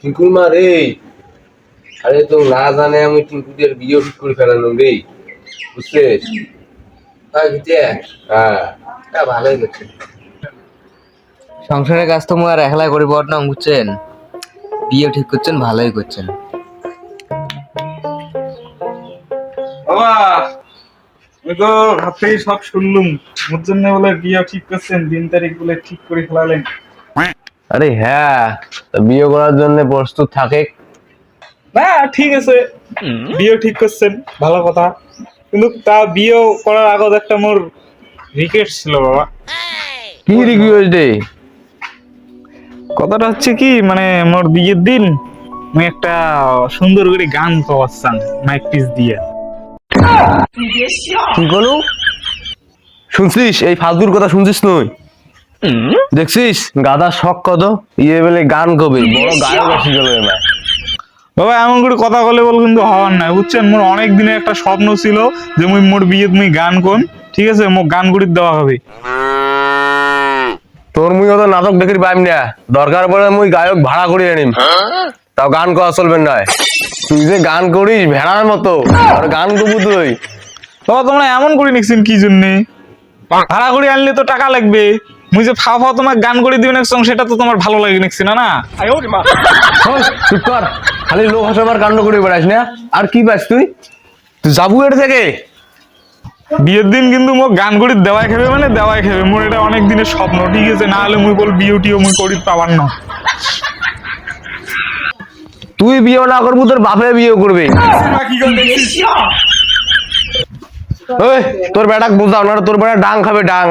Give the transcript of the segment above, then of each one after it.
টিঙ্কুর মা রে? আরে তো না জানে আমি টিঙ্কুদের বিয়ে ঠিক করে ফেলানো রে। বুঝছিস? হ্যাঁ। ভালোই গেছে সংসারের কাজ তো আর একলা করিব না বুঝছেন? বিয়ে ঠিক করছেন ভালোই করছেন। বাবা আমি তো হাত সব শুনলুম। ওর জন্য বলে বিয়ে ঠিক করছেন দিন তারিখ বলে ঠিক করে ফেলালেন। আরে হ্যাঁ বিয়ে করার জন্য প্রস্তুত থাকে। না ঠিক আছে। বিয়ে ঠিক করছেন ভালো কথা। কিন্তু তা বিয়ে করার আগত একটা মোর রিকোয়েস্ট ছিল বাবা। কি রিকোয়েস্ট দে কথাটা হচ্ছে কি মানে মোর বিয়ের দিন আমি একটা সুন্দর করে গান পাওয়াচ্ছান মাইক পিস দিয়ে। কি বলো শুনছিস? এই ফালতুর কথা শুনছিস নই? দেখছিস? গাদা শখ কত? ইয়ে বলে গান কবে বড় গায়ক আসি গেল এবার বাবা এমন করে কথা বলে বল কিন্তু হওয়ার নাই বুঝছেন? মোর অনেক দিনের একটা স্বপ্ন ছিল যে মুই মোর বিয়ে মুই গান কোন ঠিক আছে? মোক গান গুড়ি দেওয়া হবে। তোর মুই অত নাটক দেখির পাইম না। দরকার পড়ে মুই গায়ক ভাড়া করে আনিম। তাও গান করা চলবে না। তুই যে গান করিস ভেড়ার মতো আর গান কবু তুই। বাবা তোমরা এমন করে নিচ্ছেন কি জন্যে? ভাড়া করে আনলে তো টাকা লাগবে। মুই যে ফা ফা তোমার গান করে দিবেন একসঙ্গে সেটা তো তোমার ভালো লাগে নিচ্ছি না? না চুপ কর। খালি লোক হাসাবার কাণ্ড করে বেড়াস না? আর কি পাস তুই? তুই যাবু এর থেকে? বিয়ের দিন কিন্তু মোক গান করি দেওয়াই খাবে মানে দেওয়াই খাবে। মোর এটা অনেক দিনের স্বপ্ন ঠিক আছে? না হলে মুই বল বিয়ে টিও মুই করি পাবার না। তুই বিয়ে না করব তোর বাপে বিয়ে করবে। ওই তোর বেটাক বুঝাও না তোর বেটা ডাং খাবে ডাং।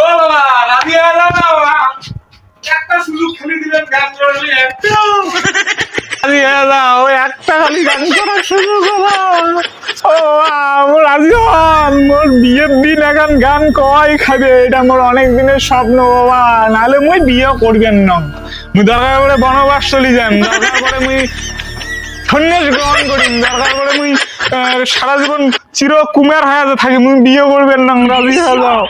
অনেক দিনের স্বপ্ন, বাবা। নাহলে মুই বিয়ে করবেন না। দরকার করে বনবাস চলি যান দরকার করে সন্ন্যাস গ্রহণ করি, দরকার করে সারা জীবন চির কুমার হয়ে থাকি, মুই বিয়ে করবেন না, রাজি হয়ে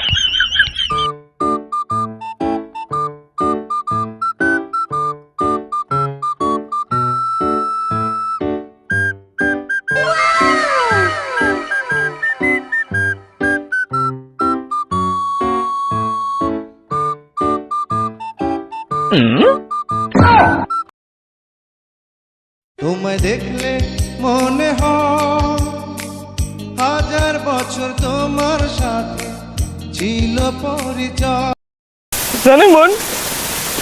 তোমায় দেখলে মনে হয় হাজার বছর তোমার সাথে ছিল পরিচয়।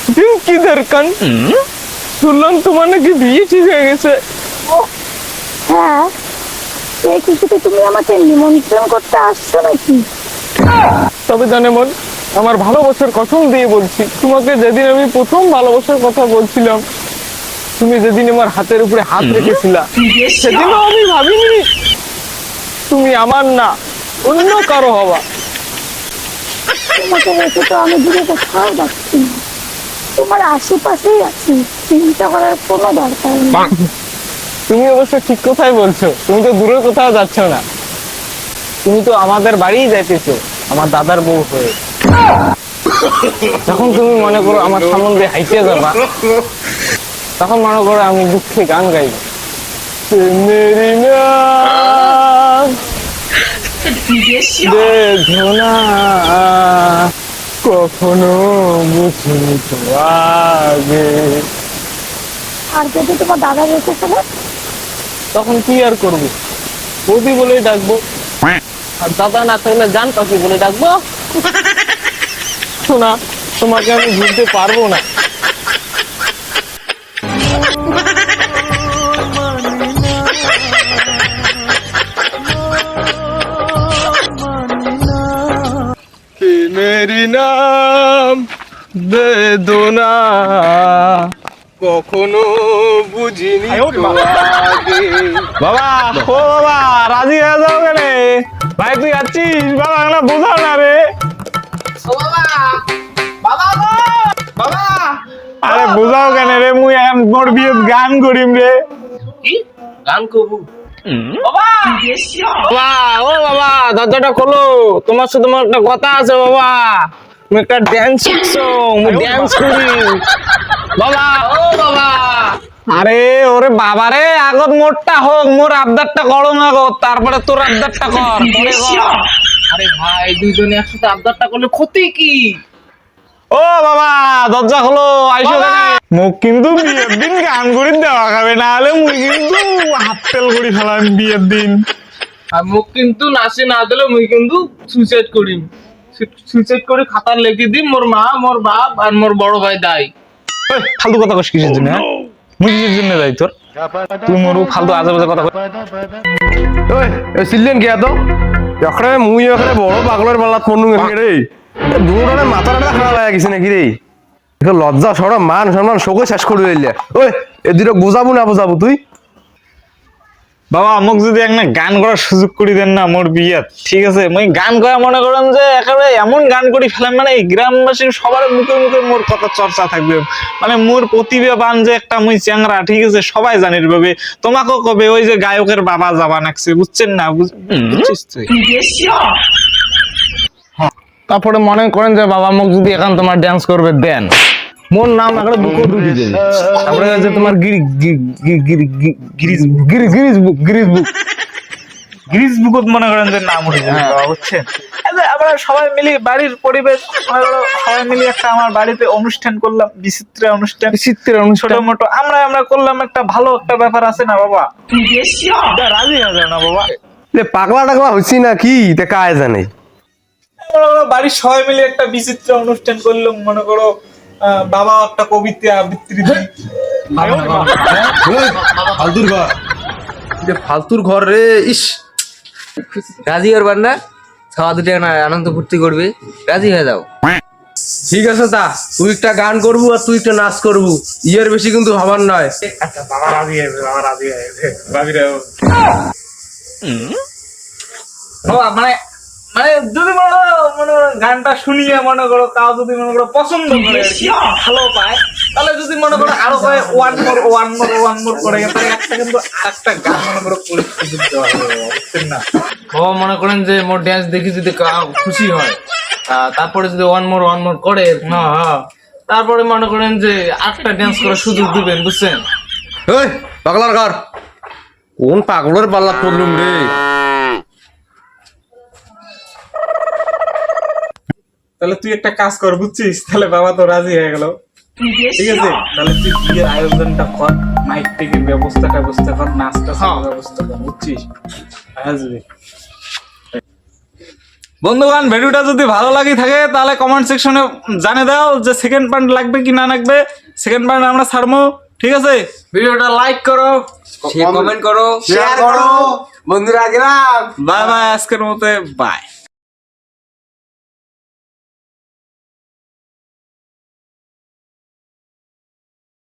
তুমি কি দরকার? শুনলাম তোমার নাকি বিয়ে ঠিক হয়ে গেছে। হ্যাঁ? এই কিছুতে তুমি আমাকে নিমন্ত্রণ করতে আসছো নাকি? তবে জানে মন আমার ভালোবাসার কসম দিয়ে বলছি তোমাকে যেদিন আমি প্রথম ভালোবাসার কথা বলছিলাম তুমি যেদিন আমার হাতের উপরে হাত রেখেছিলা সেদিনও আমি ভাবিনি তুমি আমার না অন্য কারও হবা। তোমাকে রেখে তো আমি দূরে কোথাও যাচ্ছি না। তোমার আশেপাশেই আছি চিন্তা করার কোনো দরকার নেই। তুমি অবশ্য ঠিক কথাই বলছো তুমি তো দূরে কোথাও যাচ্ছ না। তুমি তো আমাদের বাড়িই যাইতেছো আমার দাদার বউ হয়ে। যখন তুমি মনে করো আমার সম্বন্ধে হাইতে যাবা তখন মনে করো আমি দুঃখে গান গাইব কখনো বুঝিনি তো আগে। আর যদি তোমার দাদা রেখে ফেলে তখন কি আর করব? বৌদি বলে ডাকবো। আর দাদা না থাকলে জান কাকি বলে ডাকবো। শোনা তোমাকে আমি ভুলতে পারব না। মেরি নাম বেদনা কখনো বুঝিনি বাবা ও বাবা রাজি হয়ে যাও কেনে ভাই তুই যাচ্ছিস বাবা না বোঝাও না রে। আরে বোঝাও কেন রে? মুই এখন মোর বিয়ে গান করিম রে। গান কবু বাবা! ও বাবা দরজাটা খোলো। তোমার সাথে তোমার একটা কথা আছে বাবা। তুমি একটা ড্যান্স শিখছো আমি ড্যান্স করি। বাবা ও বাবা। আরে ওরে বাবা রে আগত মোরটা হোক মোর আবদারটা করো আগত তারপরে তোর আবদারটা কর আরে ভাই দুইজনে একসাথে আবদারটা করলে ক্ষতি কি? ও বাবা দরজা খোলো আইসো মুখ কিন্তু বিয়ের দিন গান করে দেওয়া খাবে না হলে মুই কিন্তু হাত তেল করে ফেলাম বিয়ের দিন। আর মুখ কিন্তু নাচে না দিলে মুই কিন্তু সুইসাইড করি। সুইসাইড করে খাতার লিখে দিই মোর মা মোর বাপ আর মোর বড় ভাই দাই। ফালতু কথা কস কিসের জন্য হ্যাঁ? মুই কিসের জন্য যাই তোর? তুই মোর ফালতু আজে বাজে কথা কই। ওই সিললেন কি এত? এখানে মুই এখানে বড় পাগলের পাল্লাত পড়নু গেছে রে। মাথাটা খারাপ হয়ে গেছে নাকি রে লজ্জা সরম মান সম্মান শোকে শেষ করে দিলে ওই এদিকে বোঝাবো না বোঝাবো তুই? বাবা যদি একটা গান করার সুযোগ করে দেন না মোর বিয়াত। ঠিক আছে মই গান করা মনে করেন যে একেবারে এমন গান করি ফেলাম মানে এই গ্রামবাসীর সবার মুখে মুখে মোর কথা চর্চা থাকবে। মানে মোর প্রতিভাবান যে একটা মুই চ্যাংরা ঠিক আছে সবাই জানির ভাবে তোমাকেও কবে ওই যে গায়কের বাবা যাবা নাকছে বুঝছেন না? বুঝ- বুঝছিস তুই? তারপরে মনে করেন যে বাবা মোক যদি এখন তোমার ড্যান্স করবে দেন। মোর নাম একটা বুকও ঢুকি দেন। তারপরে যে তোমার গিরি গি- গি- গিরি গি- গিরিজ গিরিজ গিরিজ বুক গিরিজ বুক। গিরিজ বুকত মনে করেন যে নাম উঠে যাবে বাবা, বুঝছেন? আমরা সবাই মিলে বাড়ির পরিবেশ সবাই মিলে একটা আমার বাড়িতে অনুষ্ঠান করলাম বিচিত্র অনুষ্ঠান বিচিত্র ছোট মোটো আমরা আমরা করলাম একটা ভালো একটা ব্যাপার আছে না বাবা? রাজি হয়ে যাও না বাবা। পাগলা টাগলা হচ্ছি না কি? তে কায় জানে? মনে বাড়ির সবাই মিলে একটা বিচিত্র অনুষ্ঠান করলাম মনে করো বাবা একটা কবিতা আবৃত্তি ফালতুর ঘর। যে ফালতুর ঘর রে ইস। রাজি করবার না? খাওয়া দুটো না আনন্দ ফুর্তি করবে। রাজি হয়ে যাও। ঠিক আছে তা তুই একটা গান করবু আর তুই একটা নাচ করবু। ইয়ের বেশি কিন্তু হবার নয়। বাবা রাজি হয়েছে বাবা রাজি রাজি মানে মানে যদি মনে করো মনে করো গানটা শুনিয়ে মনে করো কাউ যদি মনে করো পছন্দ করে ভালো পায় তাহলে যদি মনে করো আরও কয়ে one more one more one more করে তাহলে একটা কিন্তু আরেকটা গান মনে করো বুঝছেন না? ও মনে করেন যে মোর ড্যান্স দেখি যদি কা- খুশি হয় তারপরে যদি ওয়ান মোর ওয়ান মোর করে হ্যাঁ তারপরে মনে করেন যে আটটা ড্যান্স করার সুযোগ দিবেন বুঝছেন? ওই পাগলার ঘর। কোন পাগলের পাল্লা পড়লুম রে? তাহলে তুই একটা কাজ কর বুঝছিস? তাহলে বাবা তো রাজি হয়ে গেল। ঠিক আছে? তাহলে তুই বিয়ের আয়োজনটা কর মাইক থেকে ব্যবস্থা ব্যবস্থা কর নাচটা ব্যবস্থা কর বুঝছিস? আসবি। বন্ধুগণ ভিডিওটা যদি ভালো লাগে থাকে তাহলে কমেন্ট সেকশনে জানিয়ে দাও যে সেকেন্ড পার্ট লাগবে কি না লাগবে। সেকেন্ড পার্ট আমরা ছাড়বো ঠিক আছে? ভিডিওটা লাইক করো কমেন্ট করো শেয়ার করো। বন্ধুরা গেলাম বাই বাই আজকের মতো বাই